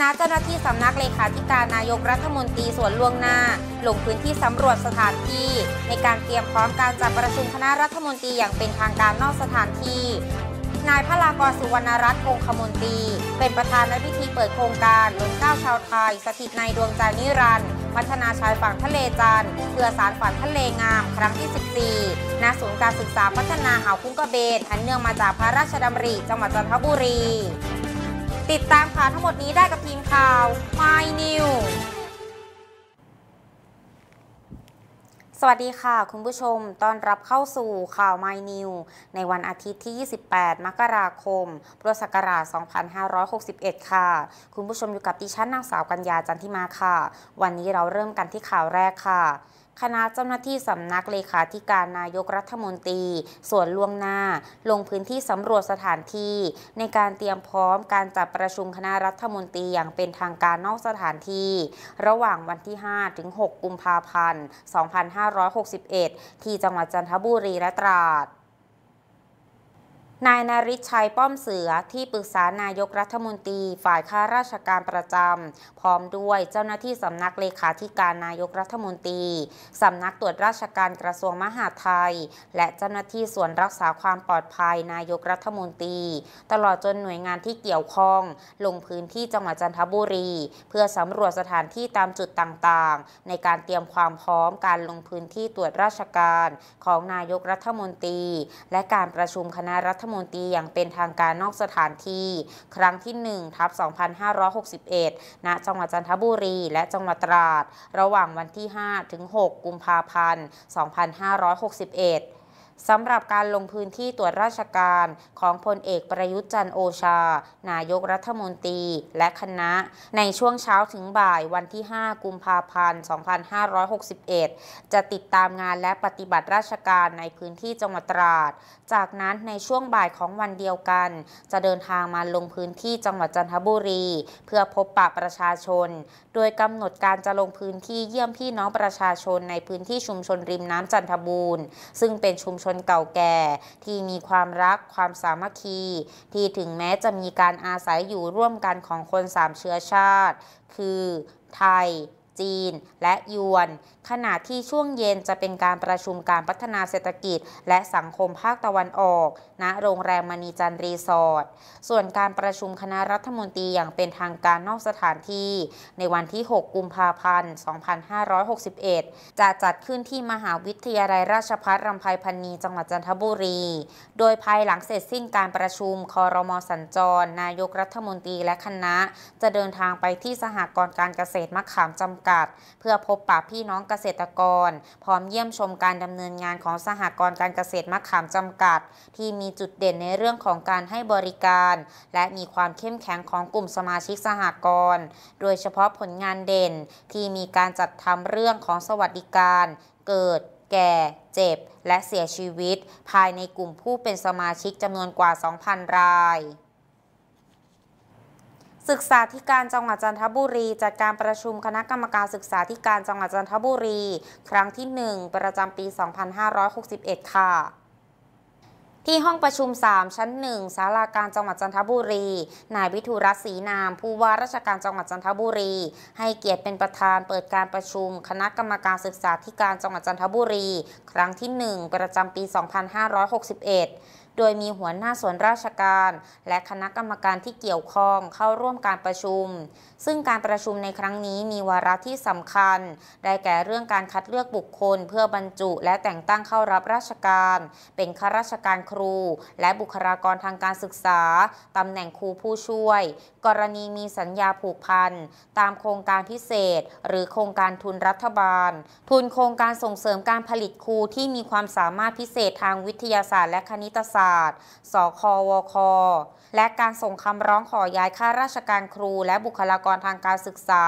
ณะเจ้าหน้าที่สำนักเลขาธิการนายกรัฐมนตรีส่วนล่วงหน้า ลงพื้นที่สำรวจสถานที่ ในการเตรียมพร้อมการจัดประชุมคณะรัฐมนตรีอย่างเป็นทางการนอกสถานที่นายพลากรสุวรรณรัตน์คงคมนตรี เป็นประธานในพิธีเปิดโครงการล้นเก้าชาวไทย สถิตในดวงใจนิรันดร์พัฒนาชายฝั่งทะเลจันทร์เพื่อสารฝันทะเลงาม ครั้งที่ 14ณศูนย์การศึกษาพัฒนาอ่าวคุ้งกระเบนอันเนื่องมาจากพระราชดำริจังหวัดจันทบุรี ติดตามข่าวทั้งหมดนี้ได้กับทีมข่าว My New สวัสดีค่ะ คุณผู้ชม ต้อนรับเข้าสู่ข่าว My New ในวันอาทิตย์ที่ 28 มกราคม พุทธศักราช 2561 ค่ะ คุณผู้ชมอยู่กับดิฉันนางสาวกัญญาจันทิมาค่ะ วันนี้เราเริ่มกันที่ข่าวแรกค่ะ คณะเจ้าหน้าที่สำนักเลขาธิการนายกรัฐมนตรี ส่วนล่วงหน้า ลงพื้นที่สำรวจสถานที่ ในการเตรียมพร้อมการจัดประชุมคณะรัฐมนตรีอย่างเป็นทางการนอกสถานที่ ระหว่างวันที่ 5 ถึง 6 กุมภาพันธ์ 2561 ที่จังหวัดจันทบุรีและตราด นายนาริชัยป้อมเสือที่ปรึกษานายกรัฐมนตรีฝ่ายข้าราชการประจำพร้อมด้วยเจ้าหน้าที่สำนักเลขาธิการนายกรัฐมนตรีสำนักตรวจราชการกระทรวงมหาดไทย และเจ้าหน้าที่ส่วนรักษาความปลอดภัยนายกรัฐมนตรี ตลอดจนหน่วยงานที่เกี่ยวข้อง ลงพื้นที่จังหวัดจันทบุรี เพื่อสำรวจสถานที่ตามจุดต่างๆ ในการเตรียมความพร้อมการลงพื้นที่ตรวจราชการของนายกรัฐมนตรี และการประชุมคณะรัฐมมนตรีอย่างเป็นทางการนอกสถานที่ ครั้งที่1ทับ2561 ณ จังหวัดจันทบุรี และจังหวัดตราด ระหว่างวันที่5ถึง6กุมภาพันธ์ 2561 สำหรับการลงพื้นที่ตรวจราชการของพลเอกประยุทธ์จันโอชา นายกรัฐมนตรีและคณะ ในช่วงเช้าถึงบ่ายวันที่ 5 กุมภาพันธ์ 2561 จะติดตามงานและปฏิบัติราชการในพื้นที่จังหวัดตราด จากนั้นในช่วงบ่ายของวันเดียวกัน จะเดินทางมาลงพื้นที่จังหวัดจันทบุรี เพื่อพบปะประชาชน โดยกำหนดการจะลงพื้นที่เยี่ยมพี่น้องประชาชนในพื้นที่ชุมชนริมน้ำจันทบูรณ์ซึ่งเป็นชุมชนนเก่าแก่ ที่มีความรักความสามัคคี ที่ถึงแม้จะมีการอาศัยอยู่ร่วมกันของคนสามเชื้อชาติ คือ ไทย จีน และยวน ขณะที่ช่วงเย็นจะเป็นการประชุมการพัฒนาเศรษฐกิจ และสังคมภาคตะวันออก ณ โรงแรมมณีจันรีสอร์ท ส่วนการประชุมคณะรัฐมนตรีอย่างเป็นทางการนอกสถานที่ ในวันที่ 6 กุมภาพันธ์ 2561 จะจัดขึ้นที่มหาวิทยาลัยราชภัฏรำไพพันนีจังหวัดจันทบุรี โดยภายหลังเสร็จสิ้นการประชุมคอรมอสัญจร นายกรัฐมนตรีและคณะ จะเดินทางไปที่สหกรณ์การเกษตรมะขามจำกัดเพื่อพบปะพี่น้องเกษตรกร พร้อมเยี่ยมชมการดำเนินงานของสหกรณ์การเกษตรมะขามจำกัด ที่มีจุดเด่นในเรื่องของการให้บริการ และมีความเข้มแข็งของกลุ่มสมาชิกสหกรณ์โดยเฉพาะผลงานเด่นที่มีการจัดทำเรื่องของสวัสดิการ เกิดแก่ เจ็บ และเสียชีวิต ภายในกลุ่มผู้เป็นสมาชิกจำนวนกว่า 2,000 ราย ศึกษาธิการจังหวัดจันทบุรี จัดการประชุมคณะกรรมการศึกษาธิการจังหวัดจันทบุรี ครั้งที่ 1 ประจำปี 2561 ค่ะที่ห้องประชุม 3 ชั้น 1ศาลาการจังหวัดจันทบุรี นายวิทุรัศรีนาม ผู้ว่าราชการจังหวัดจันทบุรี ให้เกียรติเป็นประธานเปิดการประชุม คณะกรรมการศึกษาธิการจังหวัดจันทบุรี ครั้งที่ 1 ประจำปี 2561 โดยมีหัวหน้าส่วนราชการ และคณะกรรมการที่เกี่ยวข้องเข้าร่วมการประชุม ซึ่งการประชุมในครั้งนี้มีวาระที่สำคัญ ได้แก่เรื่องการคัดเลือกบุคคล เพื่อบรรจุ และแต่งตั้งเข้ารับราชการ เป็นข้าราชการครู และบุคลากรทางการศึกษาตำแหน่งครูผู้ช่วย กรณีมีสัญญาผูกพันตามโครงการพิเศษ หรือโครงการทุนรัฐบาล ทุนโครงการส่งเสริมการผลิตครูที่มีความสามารถพิเศษทางวิทยาศาสตร์และคณิตศาสตร์าสตร์ สควค และการส่งคำร้องขอย้ายข้าราชการครู และบุคลากรทางการศึกษา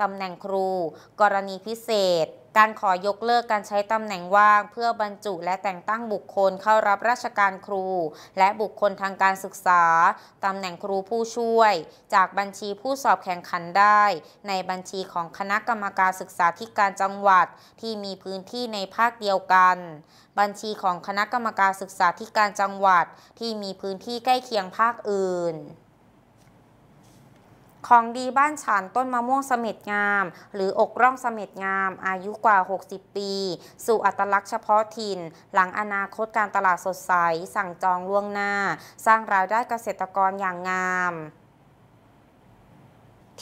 ตำแหน่งครู กรณีพิเศษ การขอยกเลิกการใช้ตำแหน่งว่างเพื่อบรรจุและแต่งตั้งบุคคลเข้ารับราชการครู และบุคคลทางการศึกษาตำแหน่งครูผู้ช่วย จากบัญชีผู้สอบแข่งขันได้ ในบัญชีของคณะกรรมการศึกษาธิการจังหวัด ที่มีพื้นที่ในภาคเดียวกัน บัญชีของคณะกรรมการศึกษาธิการจังหวัด ที่มีพื้นที่ใกล้เคียงภาคอื่น ของดีบ้านฉันต้นมะม่วงเสม็ดงาม หรืออกร่องเสม็ดงาม อายุกว่า 60 ปี สู่อัตลักษณ์เฉพาะถิ่น หลังอนาคตการตลาดสดใส สั่งจองล่วงหน้า สร้างรายได้เกษตรกรอย่างงาม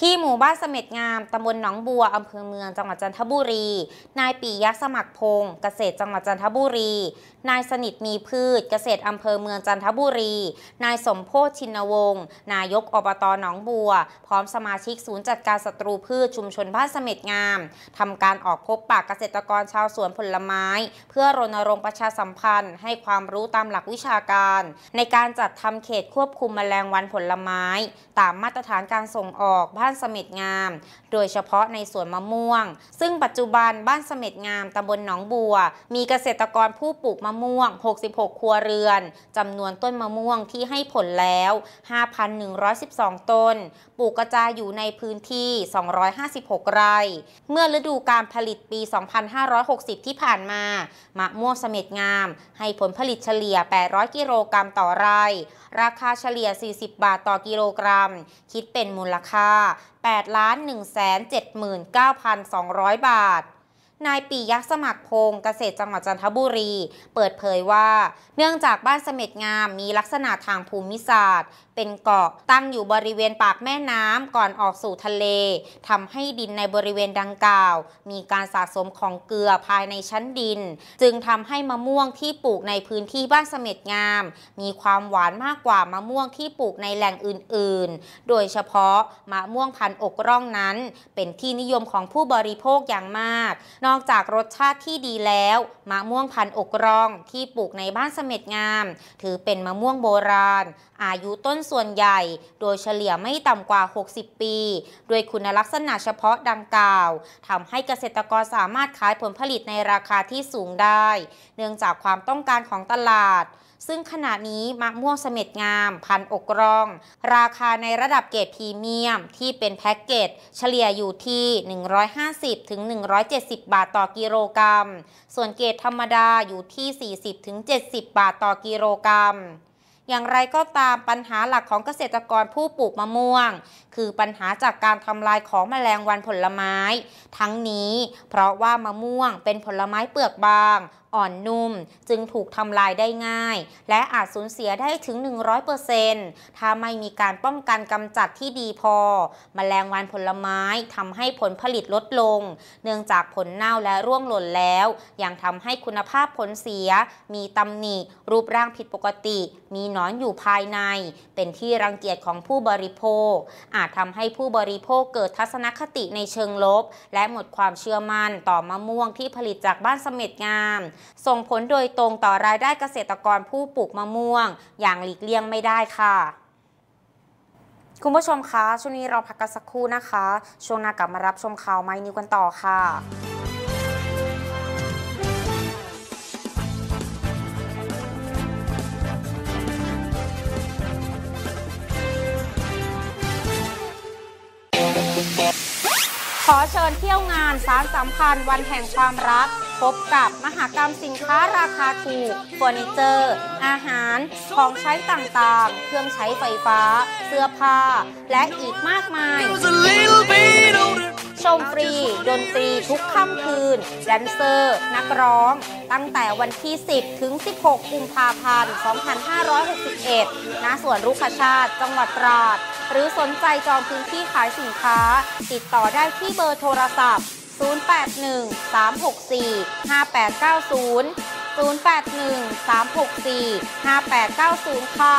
ที่หมู่บ้านเสม็ดงาม ตำบลหนองบัว อำเภอเมือง จังหวัดจันทบุรี นายปียักษ์สมัครพงศ์เกษตรจังหวัดจันทบุรี นายสนิทมีพืช เกษตรอำเภอเมืองจันทบุรี นายสมโพชินวงศ์นายกอบตหนองบัว พร้อมสมาชิกศูนย์จัดการศัตรูพืชชุมชนบ้านเสม็ดงามทำการออกพบปากเกษตรกรชาวสวนผลไม้ เพื่อรณรงค์ประชาสัมพันธ์ ให้ความรู้ตามหลักวิชาการ ในการจัดทำเขตควบคุมแมลงวันผลไม้ ตามมาตรฐานการส่งออกบ้านเสม็ดงาม โดยเฉพาะในสวนมะม่วง ซึ่งปัจจุบันบ้านเสม็ดงามตำบลหนองบัว มีเกษตรกรผู้ปลูกมะม่วง 66 ครัวเรือนจำนวนต้นมะม่วงที่ให้ผลแล้ว 5,112 ต้น ปลูกกระจายอยู่ในพื้นที่ 256 ไร่ เมื่อฤดูการผลิตปี 2560 ที่ผ่านมามะม่วงเสม็ดงาม ให้ผลผลิตเฉลี่ย 800 กิโลกรัมต่อไร่ ราคาเฉลี่ย 40 บาทต่อกิโลกรัม คิดเป็นมูลค่า8ล้าน179,200 บาท นายปียักษ์สมัครพงศ์เกษตรจังหวัดจันทบุรี เปิดเผยว่า เนื่องจากบ้านเสม็ดงามมีลักษณะทางภูมิศาสตร์ เป็นเกาะตั้งอยู่บริเวณปากแม่น้ำก่อนออกสู่ทะเลทำให้ดินในบริเวณดังกล่าว มีการสะสมของเกลือภายในชั้นดิน จึงทำให้มะม่วงที่ปลูกในพื้นที่บ้านเสม็ดงาม มีความหวานมากกว่ามะม่วงที่ปลูกในแหล่งอื่น ๆ โดยเฉพาะมะม่วงพันอกร่องนั้น เป็นที่นิยมของผู้บริโภคอย่างมากนอกอกจากรสชาติที่ดีแล้วมะม่วงพันอกรองที่ปลูกในบ้านเสม็ดงาม ถือเป็นมะม่วงโบราณ อายุต้นส่วนใหญ่ โดยเฉลี่ยไม่ต่ำกว่า 60 ปี โดยคุณลักษณะเฉพาะดังกล่าวทำให้เกษตรกรสามารถขายผลผลิตในราคาที่สูงได้ เนื่องจากความต้องการของตลาด ซึ่งขณะนี้มะม่วงเสม็ดงาม พันอกรอง ราคาในระดับเกรดพรีเมียม ที่เป็นแพ็กเกจเฉลี่ยอยู่ที่ 150ถึง170บาทต่อกิโลกรัม ส่วนเกรดธรรมดาอยู่ที่ 40ถึง70บาทต่อกิโลกรัมอย่างไรก็ตามปัญหาหลักของเกษตรกรผู้ปลูกมะม่วง คือปัญหาจากการทำลายของแมลงวันผลไม้ ทั้งนี้เพราะว่ามะม่วงเป็นผลไม้เปลือกบาง อ่อนนุ่ม จึงถูกทำลายได้ง่าย และอาจสูญเสียได้ถึง 100%ถ้าไม่มีการป้องกันกำจัดที่ดีพอมแมลงวันผลไม้ทำให้ผลผลิตลดลง เนื่องจากผลเน่าและร่วงหล่นแล้วยังทำให้คุณภาพผลเสีย มีตำหนิ รูปร่างผิดปกติ มีหนอนอยู่ภายใน เป็นที่รังเกียจของผู้บริโภค อาจทำให้ผู้บริโภคเกิดทัศนคติในเชิงลบ และหมดความเชื่อมั่นต่อมะม่วงที่ผลิตจากบ้านเสม็ดงามส่งผลโดยตรงต่อรายได้เกษตรกรผู้ปลูกมะม่วง อย่างหลีกเลี่ยงไม่ได้ค่ะคุณผู้ชมคะช่วงนี้เราพักกันสักครู่นะคะ ช่วงหน้ากลับมารับชมข่าวไม้นิวกันต่อค่ะ ขอเชิญเที่ยวงานสารสัมพันธ์วันแห่งความรัก พบกับมหากรรมสินค้าราคาถูกเฟอร์นิเจอร์ อาหาร ของใช้ต่างๆ เครื่องใช้ไฟฟ้า เสื้อผ้า และอีกมากมาย ชมฟรี ดนตรีทุกค่ำคืน แดนเซอร์ นักร้อง ตั้งแต่วันที่ 10 ถึง 16 กุมภาพันธ์ 2561 ณ สวนรุกขชาติ จังหวัดตราด หรือสนใจจองพื้นที่ขายสินค้า ติดต่อได้ที่เบอร์โทรศัพท์ 081 364 5890 081 364 5890 ค่ะ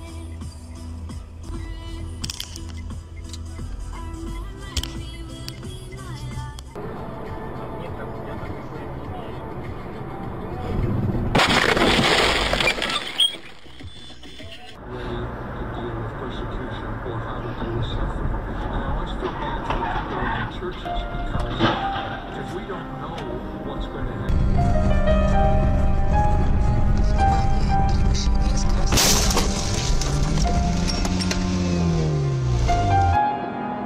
or how to deal with suffering. And I always feel bad for people in the churches because if we don't know what's going to happen.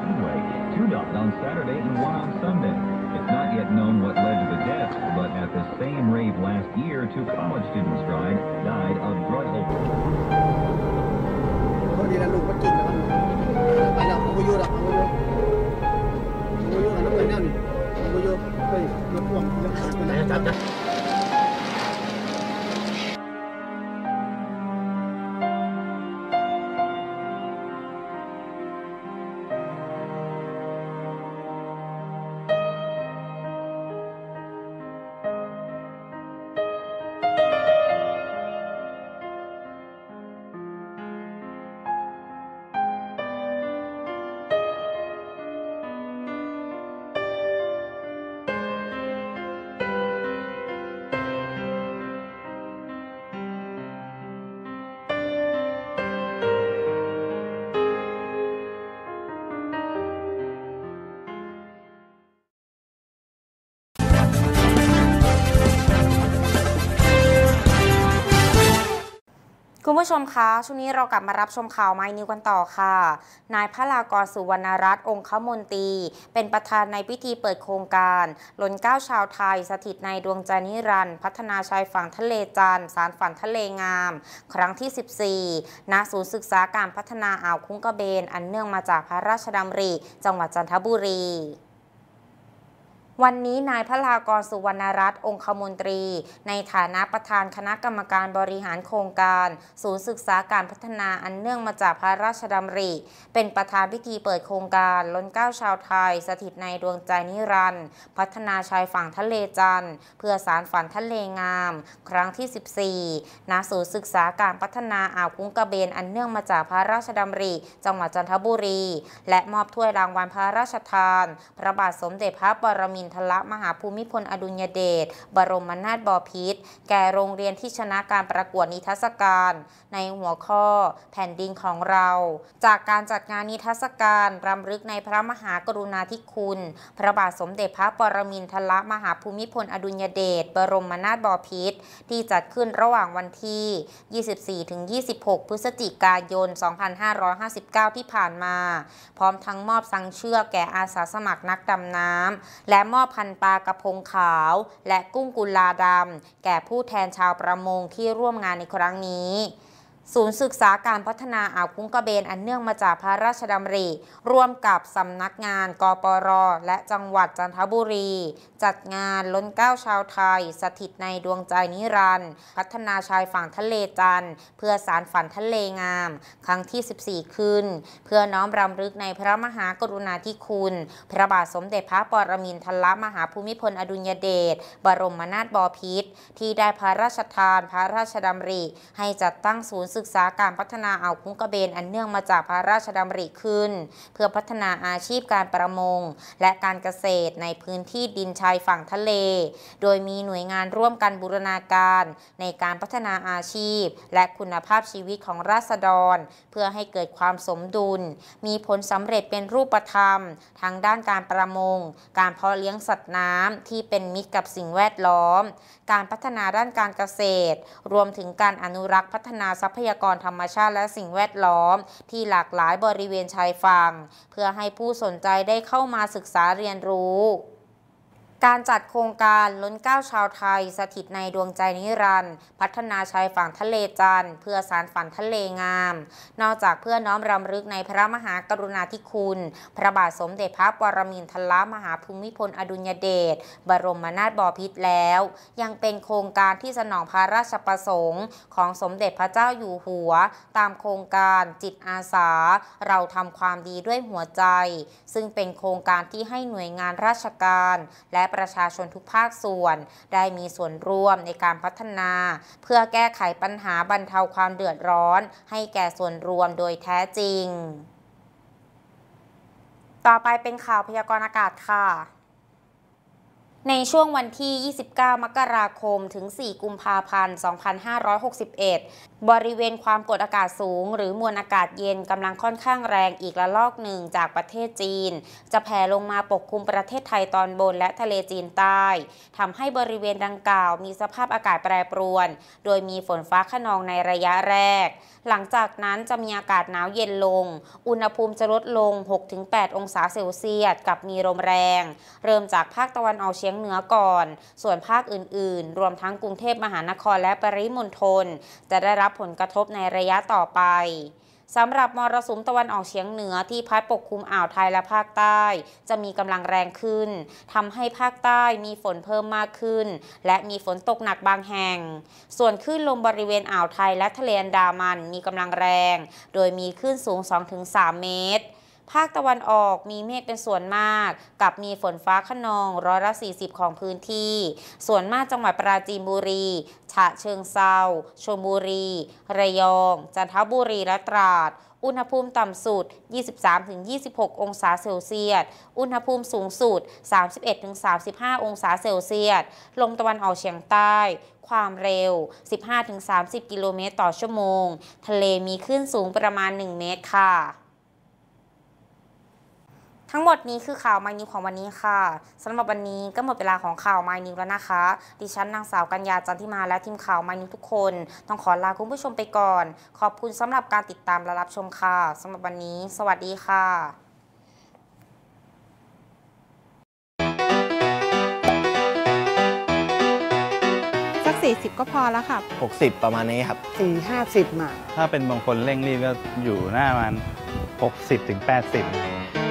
Anyway, two died on Saturday and one on Sunday. It's not yet known what led to the deaths, but at the same rave last year, two college students died, died on Royal Road. คุณผู้ชมคะ ช่วงนี้เรากลับมารับชมข่าวไม้นิวกันต่อค่ะ นายพระลากรสุวรรณรัตน์องคมนตรี เป็นประธานในพิธีเปิดโครงการล้นเก้าชาวไทย สถิตในดวงใจนิรันดร์พัฒนาชายฝั่งทะเลจันทร์สารฝันทะเลงาม ครั้งที่ 14 ณ ศูนย์ศึกษาการพัฒนาอ่าวคุ้งกระเบน อันเนื่องมาจากพระราชดำริ จังหวัดจันทบุรี วันนี้นายพระลากรสุวรรณรัตน์องคมนตรี ในฐานะประธานคณะกรรมการบริหารโครงการ ศูนย์ศึกษาการพัฒนาอันเนื่องมาจากพระราชดำริ เป็นประธานพิธีเปิดโครงการล้นเกล้าชาวไทย สถิตในดวงใจนิรันดร์พัฒนาชายฝั่งทะเลจันทร์เพื่อสารฝันทะเลงาม ครั้งที่ 14ณศูนย์ศึกษาการพัฒนาอ่าวคุ้งกระเบนอันเนื่องมาจากพระราชดำริ จังหวัดจันทบุรี และมอบถ้วยรางวัลพระราชทาน พระบาทสมเด็จพระปรมินทรมหาภูมิพลอดุลยเดช บรมนาถบพิตร แก่โรงเรียนที่ชนะการประกวดนิทรรศการ ในหัวข้อ แผ่นดินของเรา จากการจัดงานนิทรรศการรำลึกในพระมหากรุณาธิคุณ พระบาทสมเด็จพระปรมินทรมหาภูมิพลอดุลยเดช บรมนาถบพิตร ที่จัดขึ้นระหว่างวันที่ 24-26 พฤศจิกายน 2559 ที่ผ่านมา พร้อมทั้งมอบสังเชือกแก่อาสาสมัครนักดำน้ำและมอบพันปลากระพงขาว และกุ้งกุลาดำแก่ผู้แทนชาวประมงที่ร่วมงานในครั้งนี้ ศูนย์ศึกษาการพัฒนาอ่าวคุ้งกระเบนอันเนื่องมาจากพระราชดำริ ร่วมกับสำนักงานกปร และจังหวัดจันทบุรี จัดงานล้นเก้าชาวไทย สถิตในดวงใจนิรันดร์พัฒนาชายฝั่งทะเลจันทร์เพื่อสารฝันทะเลงาม ครั้งที่ 14ขึ้นเพื่อน้อมรำลึกในพระมหากรุณาธิคุณ พระบาทสมเด็จพระปรมินทรมหาภูมิพลอดุลยเดชบรมนาถบพิตรที่ได้พระราชทานพระราชดำริ ให้จัดตั้งศูนย์ศึกษาการพัฒนาอ่าวคุ้งกระเบนอันเนื่องมาจากพระราชดำริขึ้น เพื่อพัฒนาอาชีพการประมง และการเกษตรในพื้นที่ดินชายฝั่งทะเล โดยมีหน่วยงานร่วมกันบูรณาการในการพัฒนาอาชีพ และคุณภาพชีวิตของราษฎร เพื่อให้เกิดความสมดุล มีผลสำเร็จเป็นรูปธรรม ทั้งด้านการประมง การเพาะเลี้ยงสัตว์น้ำที่เป็นมิตรกับสิ่งแวดล้อม การพัฒนาด้านการเกษตร รวมถึงการอนุรักษ์พัฒนาทรัพยยากรธรรมชาติและสิ่งแวดล้อม ที่หลากหลายบริเวณชายฝั่ง เพื่อให้ผู้สนใจได้เข้ามาศึกษาเรียนรู้ การจัดโครงการล้นเกล้าชาวไทย สถิตในดวงใจนิรันดร์พัฒนาชายฝั่งทะเลจันทร์เพื่อสารฝันทะเลงาม นอกจากเพื่อน้อมรำลึกในพระมหากรุณาธิคุณ พระบาทสมเด็จพระปรมินทรมหาภูมิพลอดุลยเดชบรมนาถบพิตรแล้ว ยังเป็นโครงการที่สนองพระราชประสงค์ ของสมเด็จพระเจ้าอยู่หัว ตามโครงการจิตอาสา เราทำความดีด้วยหัวใจ ซึ่งเป็นโครงการที่ให้หน่วยงานราชการ และประชาชนทุกภาคส่วน ได้มีส่วนร่วมในการพัฒนา เพื่อแก้ไขปัญหาบรรเทาความเดือดร้อน ให้แก่ส่วนรวมโดยแท้จริง ต่อไปเป็นข่าวพยากรณ์อากาศค่ะในช่วงวันที่ 29 มกราคม ถึง 4 กุมภาพันธ์ 2561บริเวณความกดอากาศสูง หรือมวลอากาศเย็นกำลังค่อนข้างแรงอีกระลอกหนึ่งจากประเทศจีน จะแผ่ลงมาปกคลุมประเทศไทยตอนบนและทะเลจีนใต้ทำให้บริเวณดังกล่าวมีสภาพอากาศแปรปรวน โดยมีฝนฟ้าขนองในระยะแรก หลังจากนั้นจะมีอากาศหนาวเย็นลง อุณหภูมิจะลดลง 6-8 องศาเซลเซียสกับมีลมแรง เริ่มจากภาคตะวันออกเฉียงเหนือก่อน ส่วนภาคอื่น ๆ รวมทั้งกรุงเทพมหานครและปริมณฑลจะได้รับผลกระทบในระยะต่อไปสำหรับมรสุมตะวันออกเฉียงเหนือที่พัดปกคลุมอ่าวไทยและภาคใต้ จะมีกำลังแรงขึ้นทำให้ภาคใต้มีฝนเพิ่มมากขึ้น และมีฝนตกหนักบางแห่ง ส่วนคลื่นลมบริเวณอ่าวไทยและทะเลอันดามันมีกำลังแรง โดยมีคลื่นสูง 2-3 เมตร ภาคตะวันออกมีเมฆเป็นส่วนมาก กับมีฝนฟ้าขนองร้อยละ 40 ของพื้นที่ ส่วนมากจังหวัดปราจีนบุรี ฉะเชิงเซาชลบุรี ระยอง จันทบุรีและตราด อุณหภูมิต่ำสุด 23-26 องศาเซลเซียส อุณหภูมิสูงสุด 31-35 องศาเซลเซียส ลมตะวันออกเฉียงใต้ ความเร็ว 15-30 กิโลเมตรต่อชั่วโมง ทะเลมีคลื่นสูงประมาณ 1 เมตรค่ะ ทั้งหมดนี้คือข่าวมายนิวของวันนี้ค่ะสำหรับวันนี้ก็หมดเวลาของข่าวมายนิวแล้วนะคะ ดิฉันนางสาวกัญญาจันทิมาและทีมข่าวมายนิวทุกคน ต้องขอลาคุณผู้ชมไปก่อน ขอบคุณสำหรับการติดตามและรับชมค่ะสำหรับวันนี้ สวัสดีค่ะสักสี่สิบก็พอแล้วค่ะ 60 ประมาณนี้ครับ สี่ห้าสิบมา ถ้าเป็นบางคนเร่งรีบก็อยู่หน้ามัน 60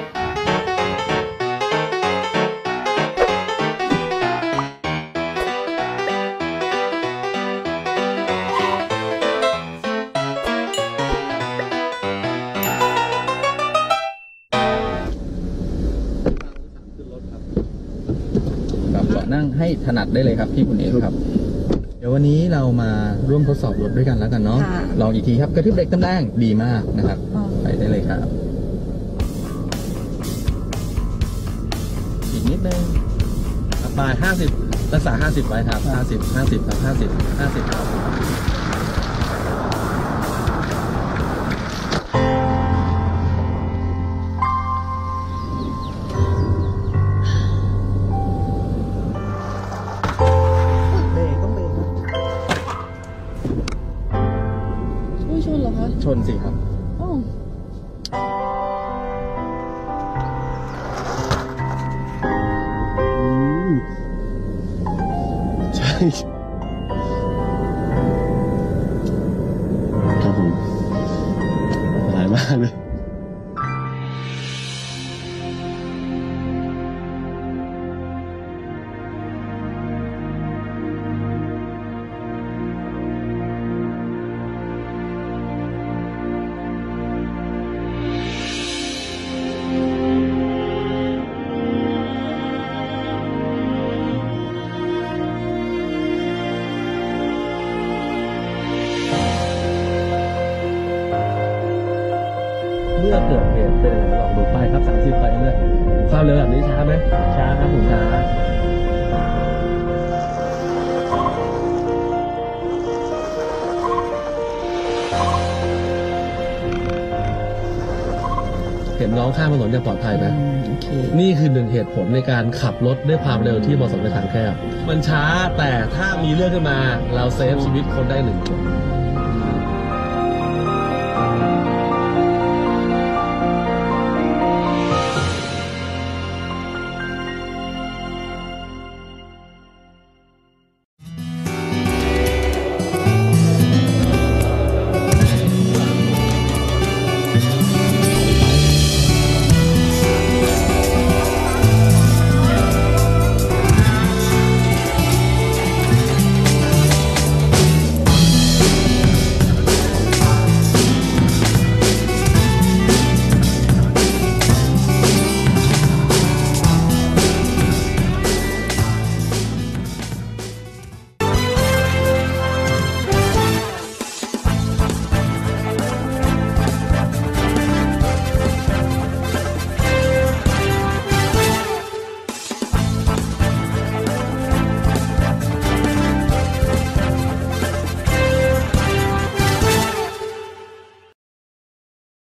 ถนัดได้เลยครับพี่คุณเอกครับ เดี๋ยววันนี้เรามาร่วมทดสอบรถด้วยกันแล้วกันเนาะค่ะ ลองอีกทีครับกระทืบเบรกแรงๆดีมากนะครับ ไปได้เลยครับ อีกนิดนึงครับไปห้าสิบรักษาห้าสิบไว้ครับห้าสิบห้าสิบครับห้าสิบห้าสิบครับ ห็นน้องข้ามถนนอย่างปลอดภัยไหมโอเค นี่คือหนึ่งเหตุผลในการขับรถด้วยความเร็วที่เหมาะสมในทางแคบ มันช้าแต่ถ้ามีเรื่องขึ้นมาเราเซฟชีวิตคนได้หนึ่งคน